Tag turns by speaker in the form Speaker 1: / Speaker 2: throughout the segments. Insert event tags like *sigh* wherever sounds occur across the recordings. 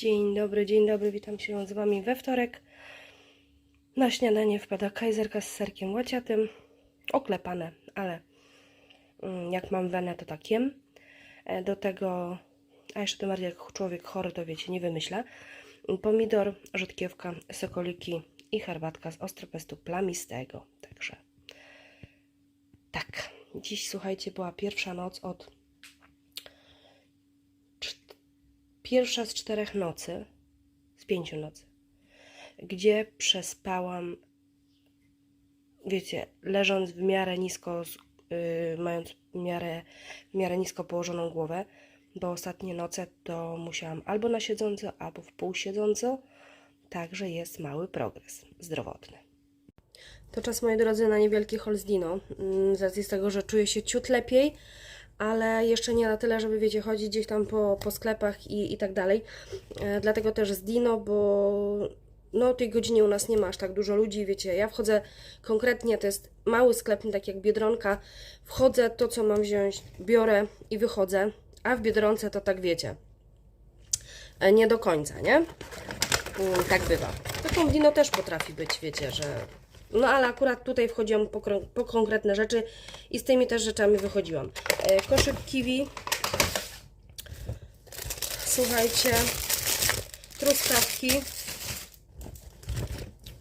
Speaker 1: Dzień dobry, dzień dobry, witam się z Wami we wtorek. Na śniadanie wpada kajzerka z serkiem łaciatym. Oklepane, ale mm, jak mam wenę, to tak jem. E, Do tego, a jeszcze tym bardziej jak człowiek chory, to wiecie, nie wymyśla. Pomidor, rzodkiewka, sokoliki i herbatka z ostropestu plamistego. Także tak, dziś słuchajcie, była pierwsza noc od pierwsza z czterech nocy, z pięciu nocy, gdzie przespałam, wiecie, leżąc w miarę nisko, yy, mając w miarę, w miarę nisko położoną głowę, bo ostatnie noce to musiałam albo na siedząco, albo w pół siedząco, także jest mały progres zdrowotny. To czas, moi drodzy, na niewielki Holzdino, mm, z racji z tego, że czuję się ciut lepiej, ale jeszcze nie na tyle, żeby, wiecie, chodzić gdzieś tam po, po sklepach i, i tak dalej. E, dlatego też z Dino, bo no tej godzinie u nas nie ma aż tak dużo ludzi, wiecie, ja wchodzę konkretnie, to jest mały sklep, tak jak Biedronka, wchodzę, to co mam wziąć, biorę i wychodzę, a w Biedronce to tak wiecie, e, nie do końca, nie? Mm, Tak bywa. Taką Dino też potrafi być, wiecie, że no ale akurat tutaj wchodziłam po, po konkretne rzeczy i z tymi też rzeczami wychodziłam. E, koszyk kiwi. Słuchajcie. Truskawki.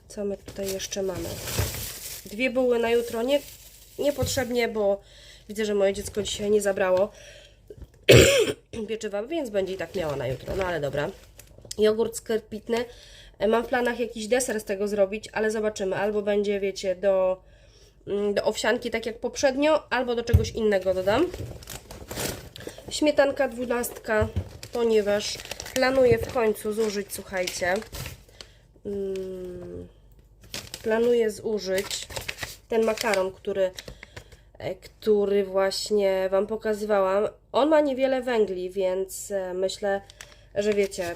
Speaker 1: Co my tutaj jeszcze mamy? Dwie buły na jutro. Nie, niepotrzebnie, bo widzę, że moje dziecko dzisiaj nie zabrało *coughs* pieczywa, więc będzie i tak miała na jutro. No ale dobra. Jogurt sklepitny. E, Mam w planach jakiś deser z tego zrobić, ale zobaczymy. Albo będzie, wiecie, do, mm, do owsianki, tak jak poprzednio, albo do czegoś innego dodam. Śmietanka dwunastka, ponieważ planuję w końcu zużyć, słuchajcie, mm, planuję zużyć ten makaron, który, e, który właśnie Wam pokazywałam. On ma niewiele węgli, więc e, myślę, że wiecie,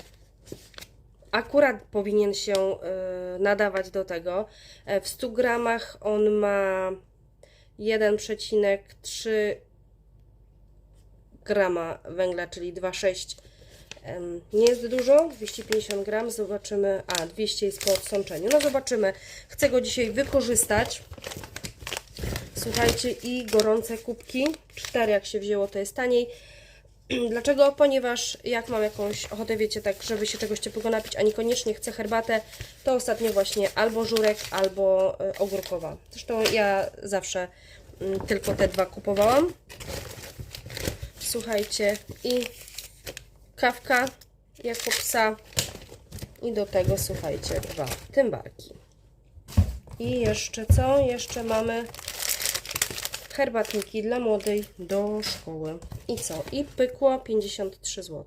Speaker 1: akurat powinien się y, nadawać do tego. E, W 100 gramach on ma 1,3 grama węgla, czyli 2,6 em, nie jest dużo, 250 gram, zobaczymy, a 200 jest po odsączeniu, no zobaczymy, chcę go dzisiaj wykorzystać, słuchajcie, i gorące kubki, 4 jak się wzięło, to jest taniej, *clears throat* Dlaczego? Ponieważ jak mam jakąś ochotę, wiecie, tak, żeby się czegoś ciepłego napić, a niekoniecznie chcę herbatę, to ostatnio właśnie albo żurek, albo y, ogórkowa. Zresztą ja zawsze mm, tylko te dwa kupowałam. Słuchajcie, i kawka jako psa i do tego, słuchajcie, dwa tymbarki. I jeszcze co? Jeszcze mamy herbatniki dla młodej do szkoły. I co? I pykło 53 zł.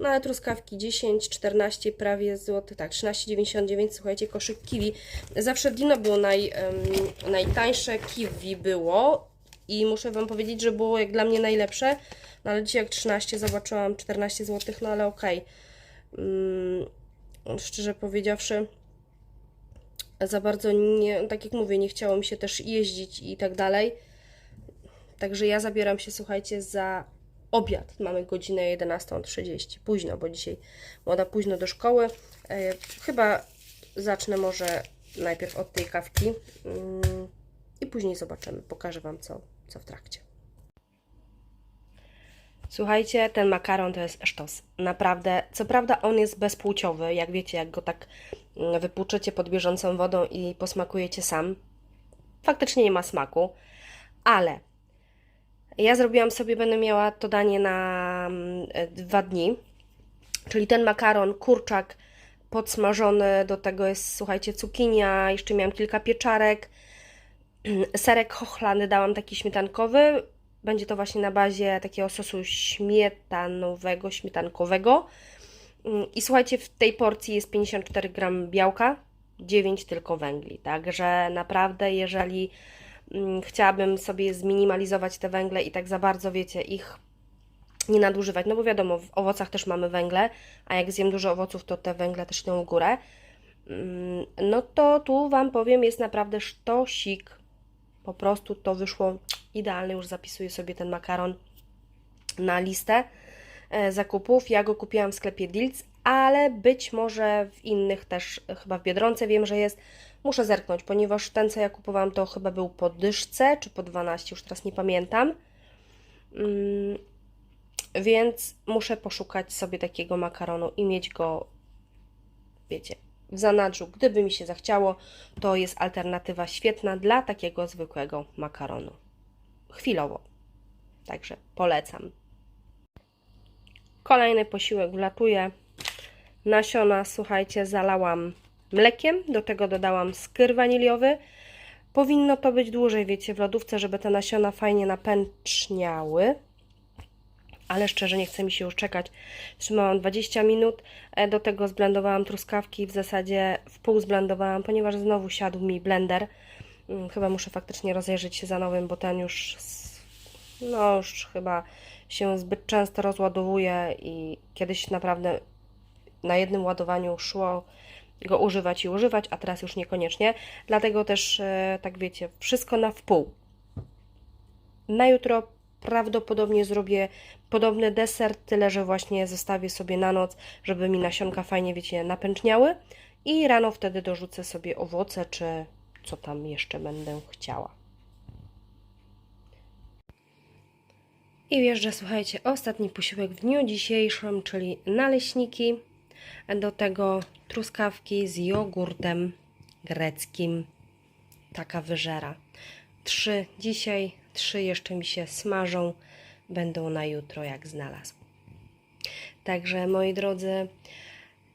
Speaker 1: No ale truskawki 10, 14 prawie zł, tak, 13,99, słuchajcie, koszyk kiwi. Zawsze Dino było naj, em, najtańsze kiwi było i muszę Wam powiedzieć, że było jak dla mnie najlepsze, no ale dzisiaj jak 13 zobaczyłam 14 zł, no ale okej. Mm, szczerze powiedziawszy, za bardzo nie, tak jak mówię, nie chciało mi się też jeździć i tak dalej. Także ja zabieram się, słuchajcie, za obiad. Mamy godzinę 11.30. Późno, bo dzisiaj młoda późno do szkoły. E, chyba zacznę może najpierw od tej kawki mm, i później zobaczymy. Pokażę Wam, co, co w trakcie. Słuchajcie, ten makaron to jest sztos. Naprawdę, co prawda on jest bezpłciowy, jak wiecie, jak go tak mm, wypłuczecie pod bieżącą wodą i posmakujecie sam. Faktycznie nie ma smaku, ale ja zrobiłam sobie, będę miała to danie na mm, e, dwa dni, czyli ten makaron, kurczak podsmażony, do tego jest, słuchajcie, cukinia, jeszcze miałam kilka pieczarek, *clears throat* serek hochlany dałam taki śmietankowy, będzie to właśnie na bazie takiego sosu śmietanowego, śmietankowego. Mm, I słuchajcie, w tej porcji jest 54 gram białka, 9 tylko węgli. Także naprawdę, jeżeli chciałabym sobie zminimalizować te węgle i tak za bardzo, wiecie, ich nie nadużywać, no bo wiadomo, w owocach też mamy węgle, a jak zjem dużo owoców, to te węgle też idą w górę. Mm, No to tu Wam powiem, jest naprawdę sztosik. Po prostu to wyszło idealne. Już zapisuję sobie ten makaron na listę e, zakupów. Ja go kupiłam w sklepie Dilc, ale być może w innych też, chyba w Biedronce wiem, że jest. Muszę zerknąć, ponieważ ten, co ja kupowałam, to chyba był po dyszce, czy po 12, już teraz nie pamiętam. Mm, więc muszę poszukać sobie takiego makaronu i mieć go, wiecie, w zanadrzu. Gdyby mi się zachciało, to jest alternatywa świetna dla takiego zwykłego makaronu. Chwilowo. Także polecam. Kolejny posiłek wlatuje. Nasiona, słuchajcie, zalałam mlekiem, do tego dodałam skyr waniliowy. Powinno to być dłużej, wiecie, w lodówce, żeby te nasiona fajnie napęczniały. Ale szczerze nie chce mi się już czekać. Trzymałam 20 minut, e, do tego zblendowałam truskawki, w zasadzie w pół zblendowałam, ponieważ znowu siadł mi blender. Mm, Chyba muszę faktycznie rozejrzeć się za nowym, bo ten już, no już chyba się zbyt często rozładowuje i kiedyś naprawdę na jednym ładowaniu szło go używać i używać, a teraz już niekoniecznie. Dlatego też, e, tak wiecie, wszystko na wpół. Na jutro prawdopodobnie zrobię podobny deser, tyle że właśnie zostawię sobie na noc, żeby mi nasionka fajnie, wiecie, napęczniały i rano wtedy dorzucę sobie owoce, czy co tam jeszcze będę chciała. I wjeżdża, słuchajcie, ostatni posiłek w dniu dzisiejszym, czyli naleśniki. Do tego truskawki z jogurtem greckim. Taka wyżera. Trzy dzisiaj, trzy jeszcze mi się smażą. Będą na jutro, jak znalazł. Także, moi drodzy,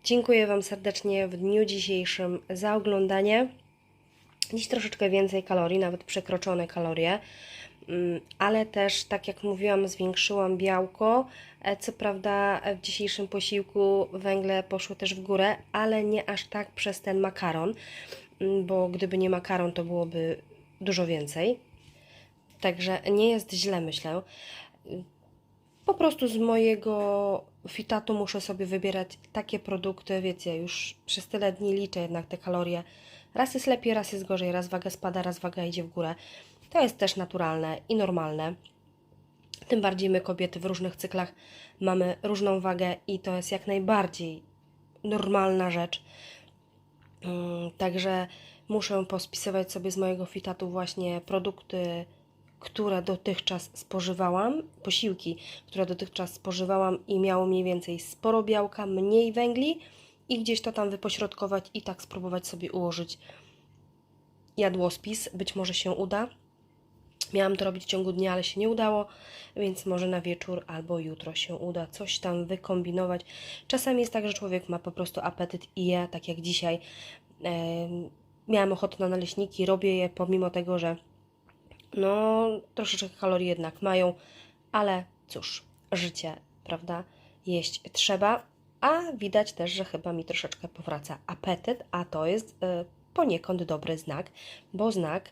Speaker 1: dziękuję Wam serdecznie w dniu dzisiejszym za oglądanie. Dziś troszeczkę więcej kalorii, nawet przekroczone kalorie. Mm, ale też, tak jak mówiłam, zwiększyłam białko. E, Co prawda, w dzisiejszym posiłku węgle poszły też w górę, ale nie aż tak przez ten makaron, mm, bo gdyby nie makaron, to byłoby dużo więcej. Także nie jest źle, myślę. Po prostu z mojego fitatu muszę sobie wybierać takie produkty, wiecie, już przez tyle dni liczę jednak te kalorie. Raz jest lepiej, raz jest gorzej, raz waga spada, raz waga idzie w górę. To jest też naturalne i normalne. Tym bardziej my kobiety w różnych cyklach mamy różną wagę i to jest jak najbardziej normalna rzecz. Mm, Także muszę pospisywać sobie z mojego fitatu właśnie produkty, które dotychczas spożywałam, posiłki, które dotychczas spożywałam i miało mniej więcej sporo białka, mniej węgli i gdzieś to tam wypośrodkować i tak spróbować sobie ułożyć jadłospis. Być może się uda. Miałam to robić w ciągu dnia, ale się nie udało, więc może na wieczór albo jutro się uda coś tam wykombinować. Czasami jest tak, że człowiek ma po prostu apetyt i je, tak jak dzisiaj. Em, miałam ochotę na naleśniki, robię je pomimo tego, że no troszeczkę kalorii jednak mają, ale cóż, życie, prawda? Jeść trzeba, a widać też, że chyba mi troszeczkę powraca apetyt, a to jest y, poniekąd dobry znak, bo znak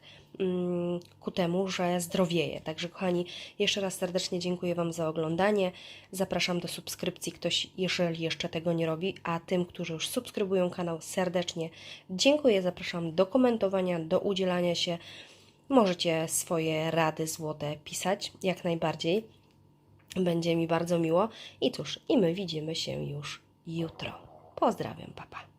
Speaker 1: ku temu, że zdrowieje. Także kochani, jeszcze raz serdecznie dziękuję Wam za oglądanie. Zapraszam do subskrypcji, ktoś jeżeli jeszcze tego nie robi, a tym, którzy już subskrybują kanał, serdecznie dziękuję. Zapraszam do komentowania, do udzielania się. Możecie swoje rady złote pisać, jak najbardziej. Będzie mi bardzo miło. I cóż, i my widzimy się już jutro. Pozdrawiam, papa.